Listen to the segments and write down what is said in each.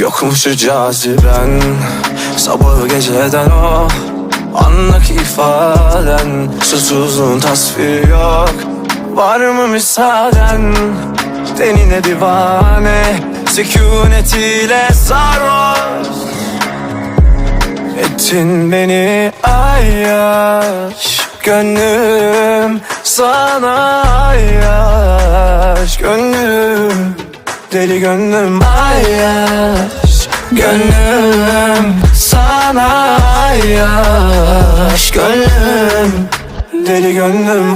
Yokmuşu caziben Sabahı geceden o Andaki ifaden. Susuzluğun tasviri yok Var mı müsaaden? Denine divane Sükunetiyle sarhoş. Ettin beni ayyaş Gönlüm sana ayyaş Gönlüm deli gönlüm ayyaş Gönlüm sana ayyaş Gönlüm deli gönlüm.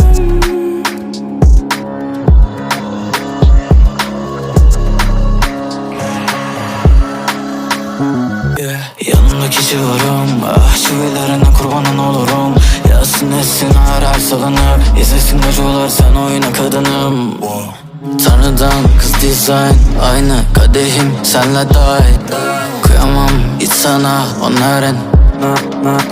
Yeah. Yanımdaki civarım Ah çivilerine kurbanın olurum. Yazsın etsin her her salınıp İzlesin acılar sen oyna kadınım. Kız dizayn Aynı kadehim senle dahil Kıyamam hiç sana onların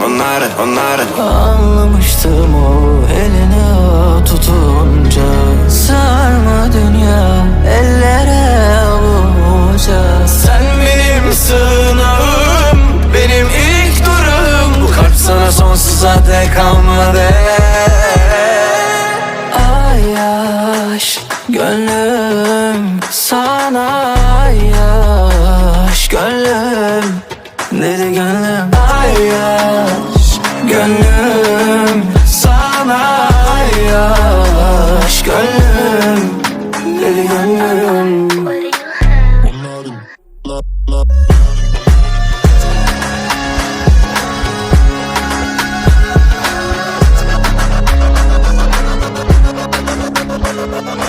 Onların onların Anlamıştım o eline tutunca. Sarma dünya ellere avuca Sen benim sığınağım Benim ilk durum. Bu kalp sana sonsuza dek kalmadı sana yaş. Gönlüm Dedi gönlüm. Ay yaş. Gönlüm Sana yaş. Gönlüm Dedi gönlüm. Thank